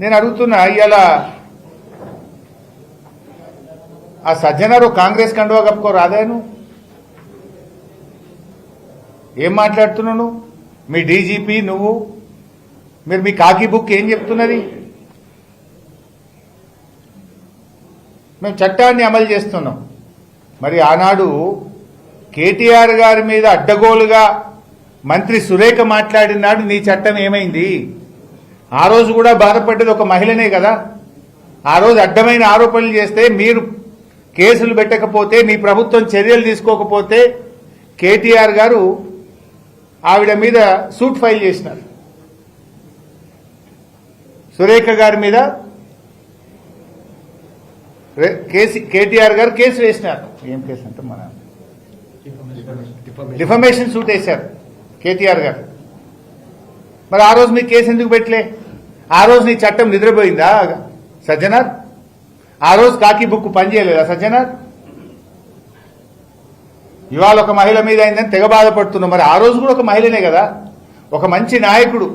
నేను అడుగుతున్నా ఇవాళ ఆ సజ్జనారు కాంగ్రెస్ కండువా కప్పుకో రాదాను ఏం మాట్లాడుతున్నాను? నువ్వు మీ డీజీపీ నువ్వు? మీరు మీ కాకి బుక్ ఏం చెప్తున్నది? మేము చట్టాన్ని అమలు చేస్తున్నాం. మరి ఆనాడు కేటీఆర్ గారి మీద అడ్డగోలుగా మంత్రి సురేఖ మాట్లాడినాడు నీ చట్టం ఏమైంది? ఆ రోజు కూడా బాధపడ్డది ఒక మహిళనే కదా. ఆ రోజు అడ్డమైన ఆరోపణలు చేస్తే మీరు కేసులు పెట్టకపోతే మీ ప్రభుత్వం చర్యలు తీసుకోకపోతే కేటీఆర్ గారు ఆవిడ మీద సూట్ ఫైల్ చేసినారు. సురేఖ గారి మీద కేటీఆర్ గారు కేసు వేసినారు. ఏం కేసు అంటే మన డిఫమేషన్ సూట్ వేశారు కేటీఆర్ గారు. మరి ఆ రోజు మీకు కేసు ఎందుకు పెట్టలే? ఆ రోజు నీ చట్టం నిద్రపోయిందా? సజ్జనార్? ఆ రోజు కాకి బుక్ పనిచేయలేదా సజ్జనార్? ఇవాళ ఒక మహిళ మీద అయిందని తెగ బాధపడుతున్నాం మరి ఆ రోజు కూడా ఒక మహిళనే కదా? ఒక మంచి నాయకుడు.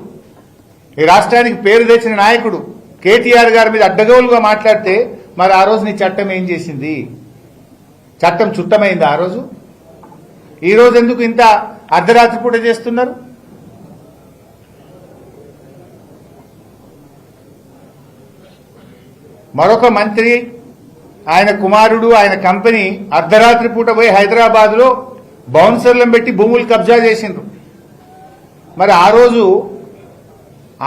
ఈ రాష్ట్రానికి పేరు తెచ్చిన నాయకుడు. కేటీఆర్ గారి మీద అడ్డగోలుగా మాట్లాడితే మరి ఆ రోజు నీ చట్టం ఏం చేసింది? చట్టం చుట్టమైంది ఆ రోజు? ఈ రోజు ఎందుకు ఇంత అర్ధరాత్రి పూట చేస్తున్నారు? మరొక మంత్రి ఆయన కుమారుడు ఆయన కంపెనీ అర్ధరాత్రి పూట పోయి హైదరాబాద్లో బౌన్సర్లను పెట్టి భూములు కబ్జా చేసిండ్రు. మరి ఆ రోజు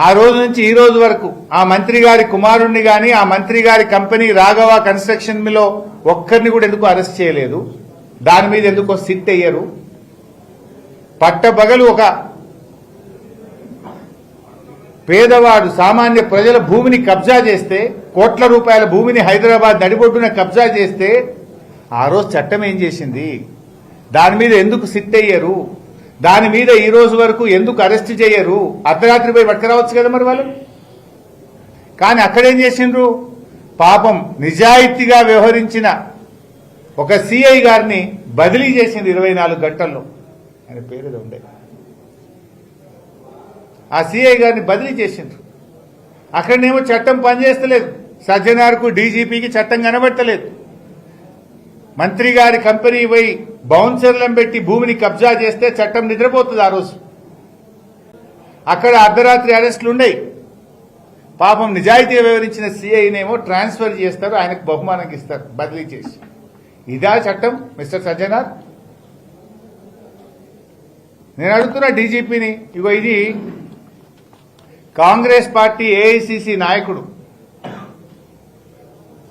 ఆ రోజు నుంచి ఈ రోజు వరకు ఆ మంత్రి గారి కుమారుణ్ణి గాని ఆ మంత్రి గారి కంపెనీ రాఘవ కన్స్ట్రక్షన్లో ఒక్కరిని కూడా ఎందుకు అరెస్ట్ చేయలేదు? దాని మీద ఎందుకో సిట్ అయ్యారు? పట్టబగలు ఒక పేదవాడు సామాన్య ప్రజల భూమిని కబ్జా చేస్తే కోట్ల రూపాయల భూమిని హైదరాబాద్ నడిబొడ్డున కబ్జా చేస్తే ఆ రోజు చట్టం ఏం చేసింది? దాని మీద ఎందుకు సిట్ అయ్యారు దాని మీద ఈ రోజు వరకు ఎందుకు అరెస్ట్ చేయరు? అర్ధరాత్రి పోయి పట్టుకురావచ్చు కదా మరి వాళ్ళు? కానీ అక్కడేం చేసిండ్రు? పాపం నిజాయితీగా వ్యవహరించిన ఒక సిఐ గారిని బదిలీ చేసింది ఇరవై నాలుగు గంటల్లో. ఆయన పేరు ఏదో ఉండే. ఆ సిఐ గారిని బదిలీ చేసిండ్రు. అక్కడనేమో చట్టం పనిచేస్తలేదు. సజ్జనార్కు డీజీపీకి చట్టం కనబట్టలేదు మంత్రి గారి కంపెనీ పోయి బౌన్సర్లను పెట్టి భూమిని కబ్జా చేస్తే చట్టం నిద్రపోతుంది ఆ రోజు. అక్కడ అర్ధరాత్రి అరెస్టులు ఉన్నాయి. పాపం నిజాయితీగా వివరించిన సీఐనేమో ట్రాన్స్ఫర్ చేస్తారు ఆయనకు బహుమానంకి ఇస్తారు బదిలీ చేసి. ఇదా చట్టం మిస్టర్ సజ్జనార్? నేను అడుగుతున్నా డీజీపీని ఇగో ఇది కాంగ్రెస్ పార్టీ ఏఐసిసి నాయకుడు.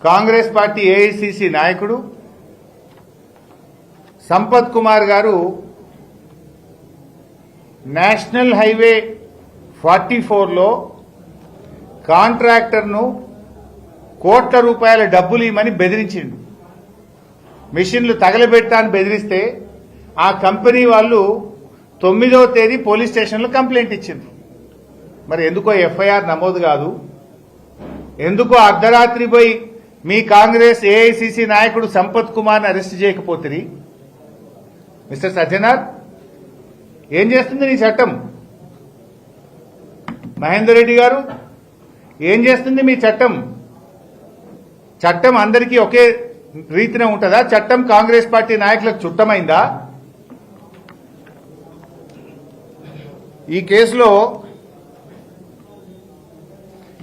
కాంగ్రెస్ పార్టీ ఏఐసిసి నాయకుడు సంపత్ కుమార్ గారు నేషనల్ హైవే ఫార్టీ ఫోర్లో కాంట్రాక్టర్ను కోట్ల రూపాయల డబ్బులు ఇవ్వమని బెదిరించిండు. మిషన్లు తగలబెట్టా అని బెదిరిస్తే ఆ కంపెనీ వాళ్ళు తొమ్మిదవ తేదీ పోలీస్ స్టేషన్లో కంప్లైంట్ ఇచ్చిండ్రు. మరి ఎందుకో ఎఫ్ఐఆర్ నమోదు కాదు. ఎందుకో అర్ధరాత్రి పోయి మీ కాంగ్రెస్ ఏఐసిసి నాయకుడు సంపత్ కుమార్ని అరెస్ట్ చేయకపోతే మిస్టర్ సత్యనాథ్ ఏం చేస్తుంది నీ చట్టం? మహేందర్ రెడ్డి గారు ఏం చేస్తుంది మీ చట్టం? చట్టం అందరికీ ఒకే రీతిన ఉంటుందా? చట్టం కాంగ్రెస్ పార్టీ నాయకులకు చుట్టమైందా? ఈ కేసులో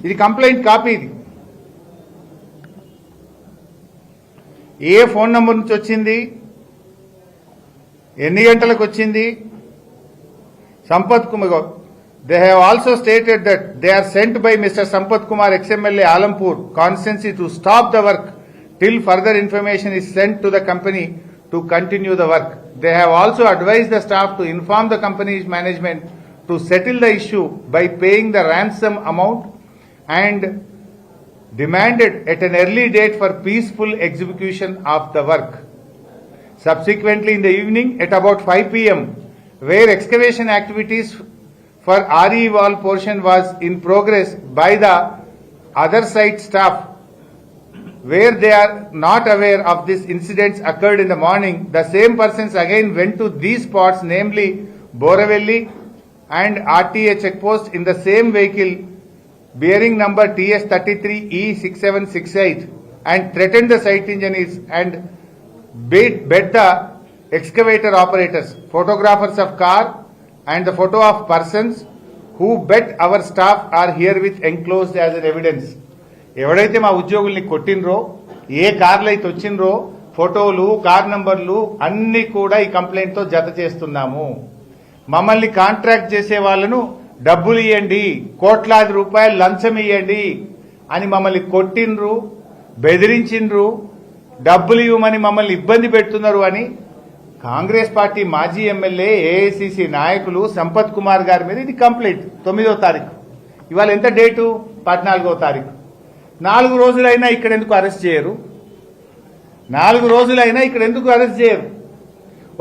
ఇది కంప్లైంట్ కాపీ ఇది. ఏ ఫోన్ నంబర్ నుంచి వచ్చింది? ఎన్ని గంటలకు వచ్చింది? Sampath Kumar they have also stated that they are sent by mister Sampath Kumar ex MLA Alampur constituency to stop the work till further information is sent to the company to continue the work. They have also advise the staff to inform the company management to settle the issue by paying the ransom amount and demanded at an early date for peaceful execution of the work. Subsequently, in the evening at about 5 pm, where excavation activities for RE wall portion was in progress by the other site staff, where they are not aware of this incidents occurred in the morning, the same persons again went to these spots, namely Boravelli and RTA checkpost in the same vehicle bearing number TS33E6768 and threatened the site engineers and bid, bet the excavator operators, photographers of car and the photo of persons who bet our staff are herewith enclosed as an evidence. ఎవడైతే మా ఉద్యోగుల్ని కొట్టినరో ఏ కార్లు అయితే వచ్చినరో ఫోటోలు car నంబర్లు అన్ని కూడా ఈ కంప్లైంట్తో జత చేస్తున్నాము మమ్మల్ని కాంట్రాక్ట్ చేసే వాళ్ళను డబ్బులు ఇవ్వండి కోట్లాది రూపాయలు లంచం ఇవ్వండి అని మమ్మల్ని కొట్టిండ్రు బెదిరించిండ్రు డబ్బులు ఇవ్వమని మమ్మల్ని ఇబ్బంది పెడుతున్నారు అని కాంగ్రెస్ పార్టీ మాజీ ఎమ్మెల్యే ఏఐసిసి నాయకులు సంపత్ కుమార్ గారి మీద ఇది కంప్లైంట్ తొమ్మిదో తారీఖు. ఇవాళ ఎంత డేటు? పద్నాలుగో తారీఖు. నాలుగు రోజులైనా ఇక్కడ ఎందుకు అరెస్ట్ చేయరు? నాలుగు రోజులైనా ఇక్కడ ఎందుకు అరెస్ట్ చేయరు?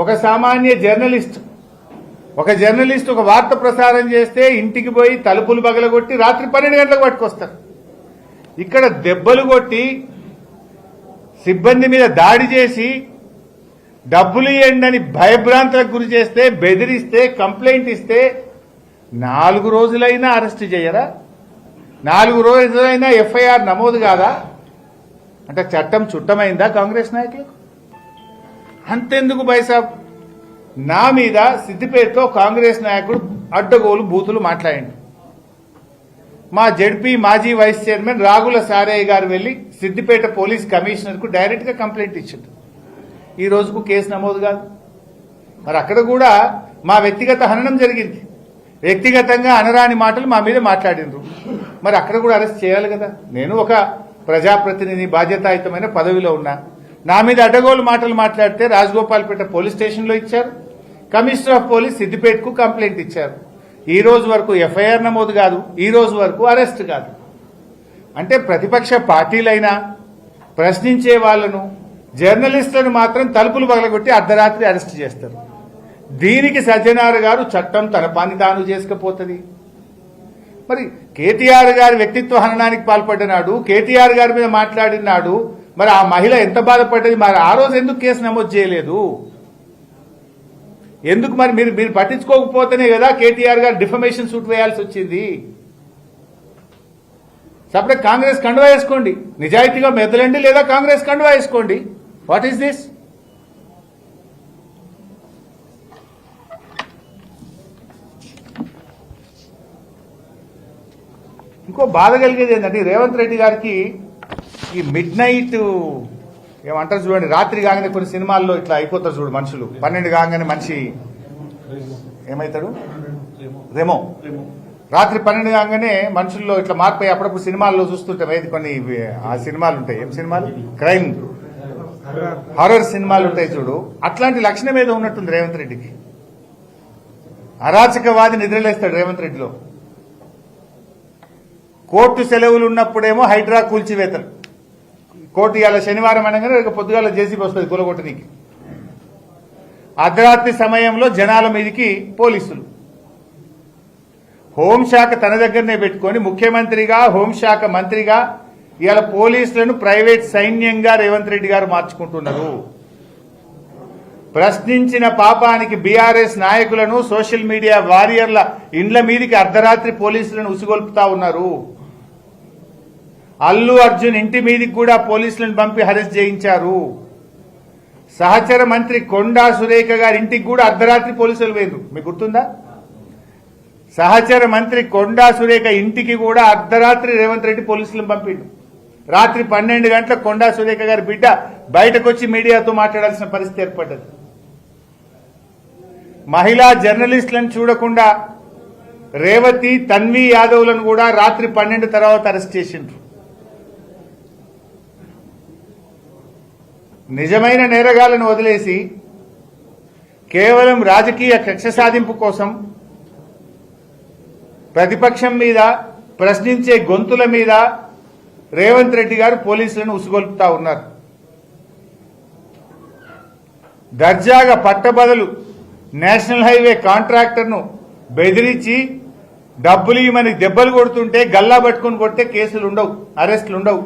ఒక సామాన్య జర్నలిస్ట్ ఒక జర్నలిస్ట్ ఒక వార్త ప్రసారం చేస్తే ఇంటికి పోయి తలుపులు పగలగొట్టి రాత్రి పన్నెండు గంటలకు పట్టుకొస్తారు. ఇక్కడ దెబ్బలు కొట్టి సిబ్బంది మీద దాడి చేసి డబ్బులు ఇవ్వండి అని భయభ్రాంతులకు గురి చేస్తే బెదిరిస్తే కంప్లైంట్ ఇస్తే నాలుగు రోజులైనా అరెస్ట్ చేయరా? నాలుగు రోజులైనా ఎఫ్ఐఆర్ నమోదు కాదా? అంటే చట్టం చుట్టమైందా కాంగ్రెస్ నాయకులకు? అంతెందుకు బైసాబ్? నా మీద సిద్దిపేటలో కాంగ్రెస్ నాయకుడు అడ్డగోలు బూతులు మాట్లాడండి. మా జడ్పీ మాజీ వైస్ చైర్మన్ రాగుల సారయ్య గారు వెళ్ళి సిద్దిపేట పోలీస్ కమిషనర్కు డైరెక్ట్గా కంప్లైంట్ ఇచ్చిండు. ఈ రోజుకు కేసు నమోదు కాదు. మరి అక్కడ కూడా మా వ్యక్తిగత హననం జరిగింది. వ్యక్తిగతంగా అనరాని మాటలు మా మీద మాట్లాడినరు మరి అక్కడ కూడా అరెస్ట్ చేయాలి కదా. నేను ఒక ప్రజాప్రతినిధి బాధ్యతాయుతమైన పదవిలో ఉన్నా. నా మీద అడ్డగోలు మాటలు మాట్లాడితే రాజగోపాల్పేట పోలీస్ స్టేషన్లో ఇచ్చారు. కమిషనర్ ఆఫ్ పోలీస్ సిద్దిపేటకు కంప్లైంట్ ఇచ్చారు. ఈ రోజు వరకు ఎఫ్ఐఆర్ నమోదు కాదు ఈ రోజు వరకు అరెస్ట్ కాదు. అంటే ప్రతిపక్ష పార్టీలైనా ప్రశ్నించే వాళ్ళను జర్నలిస్టులను మాత్రం తలుపులు పగలగొట్టి అర్ధరాత్రి అరెస్ట్ చేస్తారు. దీనికి సజ్జనారు గారు చట్టం తన పని తాను చేసుకపోతుంది. మరి కేటీఆర్ గారి వ్యక్తిత్వ హననానికి పాల్పడినాడు కేటీఆర్ గారి మీద మాట్లాడినాడు మరి ఆ మహిళ ఎంత బాధపడ్డది మరి ఆ రోజు ఎందుకు కేసు నమోదు చేయలేదు? ఎందుకు మరి మీరు మీరు పట్టించుకోకపోతేనే కదా కేటీఆర్ గారు డిఫమేషన్ సూట్ వేయాల్సి వచ్చింది. సపరేట్ కాంగ్రెస్ కండువా వేసుకోండి. నిజాయితీగా మెదలండి లేదా కాంగ్రెస్ కండువా వేసుకోండి. వాట్ ఈస్ దిస్ ఇంకో బాధ కలిగేది ఏంటంటే రేవంత్ రెడ్డి గారికి ఈ మిడ్ నైట్ ఏమంటారు చూడండి రాత్రి కాగానే కొన్ని సినిమాల్లో ఇట్లా అయిపోతారు చూడు మనుషులు. పన్నెండు కాగానే మనిషి ఏమవుతాడు రెమో. రాత్రి పన్నెండు కాగానే మనుషుల్లో ఇట్లా మారిపోయి అప్పుడప్పుడు సినిమాల్లో చూస్తుంటాం ఏది కొన్ని ఆ సినిమాలు ఉంటాయి. ఏం సినిమాలు? క్రైమ్. హారర్ సినిమాలు ఉంటాయి చూడు. అట్లాంటి లక్షణం ఏదో ఉన్నట్టుంది రేవంత్ రెడ్డికి. అరాచకవాది నిద్రలేస్తాడు రేవంత్ రెడ్డిలో. కోర్టు సెలవులు ఉన్నప్పుడేమో హైడ్రా కూల్చివేతలు కోర్టు ఇవాళ శనివారం అనగానే రేపు పొద్దుగాల జేసీబీ వస్తుంది కూలగొట్టనికి. అర్ధరాత్రి సమయంలో జనాల మీదకి పోలీసులు. హోంశాఖ తన దగ్గరనే పెట్టుకొని ముఖ్యమంత్రిగా హోంశాఖ మంత్రిగా ఇవాళ పోలీసులను ప్రైవేట్ సైన్యంగా రేవంత్ రెడ్డి గారు మార్చుకుంటున్నారు. ప్రశ్నించిన పాపానికి బీఆర్ఎస్ నాయకులను సోషల్ మీడియా వారియర్ల ఇండ్ల మీదికి అర్ధరాత్రి పోలీసులను ఉసిగొల్పుతా ఉన్నారు. అల్లు అర్జున్ ఇంటి మీదికి కూడా పోలీసులను పంపి అరెస్ట్ చేయించారు. సహచర మంత్రి కొండా సురేఖ గారి ఇంటికి కూడా అర్ధరాత్రి పోలీసులు పోయినరు మీకు గుర్తుందా? సహచర మంత్రి కొండా సురేఖ ఇంటికి కూడా అర్ధరాత్రి రేవంత్ రెడ్డి పోలీసులను పంపిండు. రాత్రి పన్నెండు గంటల కొండా సురేఖ గారి బిడ్డ బయటకు వచ్చి మీడియాతో మాట్లాడాల్సిన పరిస్థితి ఏర్పడ్డది. మహిళా జర్నలిస్టులను చూడకుండా రేవతి తన్వి యాదవ్లను కూడా రాత్రి పన్నెండు తర్వాత అరెస్ట్ చేసిండ్రు. నిజమైన నేరగాళ్ళను వదిలేసి కేవలం రాజకీయ కక్ష సాధింపు కోసం ప్రతిపక్షం మీద ప్రశ్నించే గొంతుల మీద రేవంత్ రెడ్డి గారు పోలీసులను ఉసుగొల్పుతా ఉన్నారు. దర్జాగా పట్టబదలు నేషనల్ హైవే కాంట్రాక్టర్ను బెదిరించి డబ్బులు ఇవ్వమని దెబ్బలు కొడుతుంటే గల్లా పట్టుకుని కొడితే కేసులు ఉండవు అరెస్టులు ఉండవు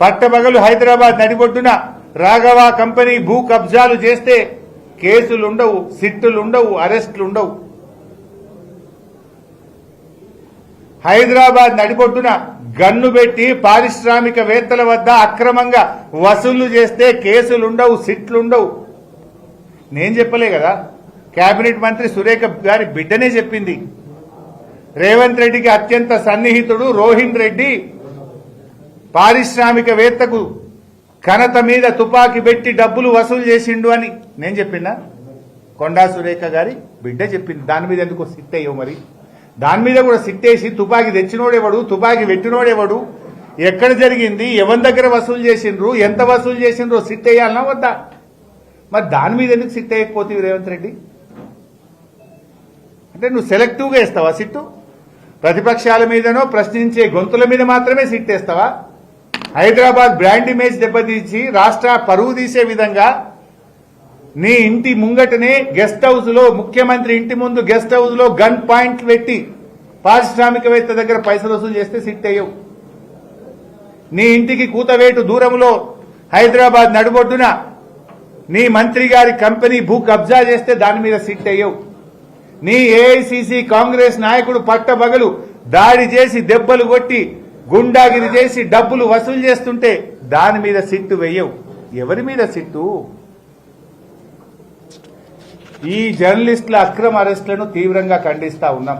పట్టబగలు హైదరాబాద్ నడిబొడ్డున రాఘవ కంపెనీ భూ కబ్జాలు చేస్తే కేసులుండవు సిట్టులుండవు అరెస్టులుండవు. ఉండవు హైదరాబాద్ నడిబొడ్డున గన్ను పెట్టి పారిశ్రామికవేత్తల వద్ద అక్రమంగా వసూళ్ళు చేస్తే కేసులుండవు సిట్లుండవు. నేను చెప్పలే కదా కేబినెట్ మంత్రి సురేఖ గారి బిడ్డనే చెప్పింది. రేవంత్ రెడ్డికి అత్యంత సన్నిహితుడు రోహిన్ రెడ్డి. పారిశ్రామికవేత్తకు కనత మీద తుపాకీ పెట్టి డబ్బులు వసూలు చేసిండు అని నేను చెప్పిందా కొండా సురేఖ గారి బిడ్డ చెప్పింది. దాని మీద ఎందుకో సిట్ అయ్యో మరి. దాని మీద కూడా సిట్టేసి తుపాకీ తెచ్చినోడెవడు తుపాకీ పెట్టినోడేవాడు? ఎక్కడ జరిగింది? ఎవరి దగ్గర వసూలు చేసిండ్రు? ఎంత వసూలు చేసిండ్రు సిట్ అయ్యాలన్నా వద్దా? మరి దాని మీద ఎందుకు సిట్ వేయకపోతే రేవంత్ రెడ్డి? అంటే నువ్వు సెలెక్టివ్గా ఇస్తావా సిట్టు? ప్రతిపక్షాల మీదనో ప్రశ్నించే గొంతుల మీద మాత్రమే సిట్ వేస్తావా? హైదరాబాద్ బ్రాండ్ ఇమేజ్ దెబ్బతీసి రాష్ట్ర పరువు తీసే విధంగా నీ ఇంటి ముంగటనే గెస్ట్ హౌస్లో ముఖ్యమంత్రి ఇంటి ముందు గెస్ట్ హౌస్లో గన్ పాయింట్ పెట్టి పారిశ్రామికవేత్త దగ్గర పైసలు వసూలు చేస్తే సిట్ అయ్యవు. నీ ఇంటికి కూతవేటు దూరంలో హైదరాబాద్ నడుబొడ్డున నీ మంత్రి గారి కంపెనీ భూ కబ్జా చేస్తే దాని మీద సిట్ అయ్యవు. నీ ఏఐసిసి కాంగ్రెస్ నాయకుడు పట్టబగలు దాడి చేసి దెబ్బలు కొట్టి గుండాగిరి చేసి డబ్బులు వసూలు చేస్తుంటే దాని మీద సిట్టు వేయవు. ఎవరి మీద సిట్టు? ఈ జర్నలిస్టుల అక్రమ అరెస్టులను తీవ్రంగా ఖండిస్తా ఉన్నాం.